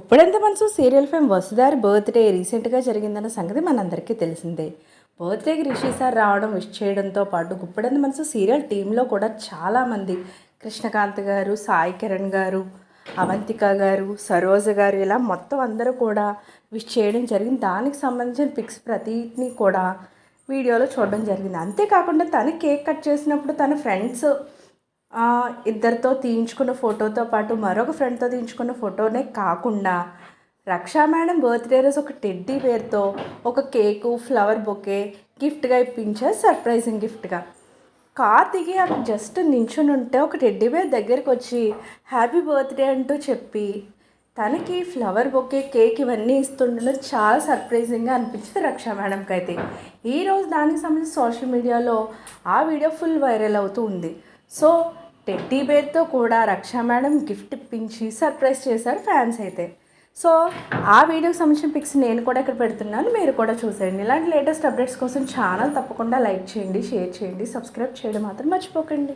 గుప్పడంత మనసు serial fame వసుదారి birthday రీసెంట్గా జరిగిందన్న సంగతి మనందరికీ తెలిసిందే. బర్త్డేకి రిషి సార్ రావడం విష్ చేయడంతో పాటు గుప్పడంత మనసు సీరియల్ టీంలో కూడా చాలామంది కృష్ణకాంత్ గారు సాయి కిరణ్ గారు అవంతిక గారు సరోజ గారు ఇలా మొత్తం అందరూ కూడా విష్ చేయడం జరిగింది. దానికి సంబంధించిన పిక్స్ ప్రతిని కూడా వీడియోలో చూడడం జరిగింది. అంతేకాకుండా తను కేక్ కట్ చేసినప్పుడు తన ఫ్రెండ్స్ ఇద్దరితో తీయించుకున్న ఫోటోతో పాటు మరొక ఫ్రెండ్తో తీయించుకున్న ఫోటోనే కాకుండా రక్షా మేడం బర్త్డే రోజు ఒక టెడ్డీ పేరుతో ఒక కేకు ఫ్లవర్ బొకే గిఫ్ట్గా ఇప్పించారు సర్ప్రైజింగ్ గిఫ్ట్గా కార్ దిగి అక్కడ జస్ట్ నించుని ఉంటే ఒక టెడ్డీ బేర్ దగ్గరికి వచ్చి హ్యాపీ బర్త్డే అంటూ చెప్పి తనకి ఫ్లవర్ బొకే కేక్ ఇవన్నీ ఇస్తుండడం చాలా సర్ప్రైజింగ్గా అనిపించింది రక్షా మేడంకి అయితే ఈరోజు దానికి సంబంధించి సోషల్ మీడియాలో ఆ వీడియో ఫుల్ వైరల్ అవుతూ ఉంది. సో టెడ్డీ బేర్తో కూడా రక్షా మేడం గిఫ్ట్ ఇప్పించి సర్ప్రైజ్ చేశారు ఫ్యాన్స్ అయితే. సో ఆ వీడియోకి సంబంధించిన పిక్స్ నేను కూడా ఇక్కడ పెడుతున్నాను. మీరు కూడా చూసేయండి. ఇలాంటి లేటెస్ట్ అప్డేట్స్ కోసం ఛానల్ తప్పకుండా లైక్ చేయండి షేర్ చేయండి సబ్స్క్రైబ్ చేయడం మాత్రం మర్చిపోకండి.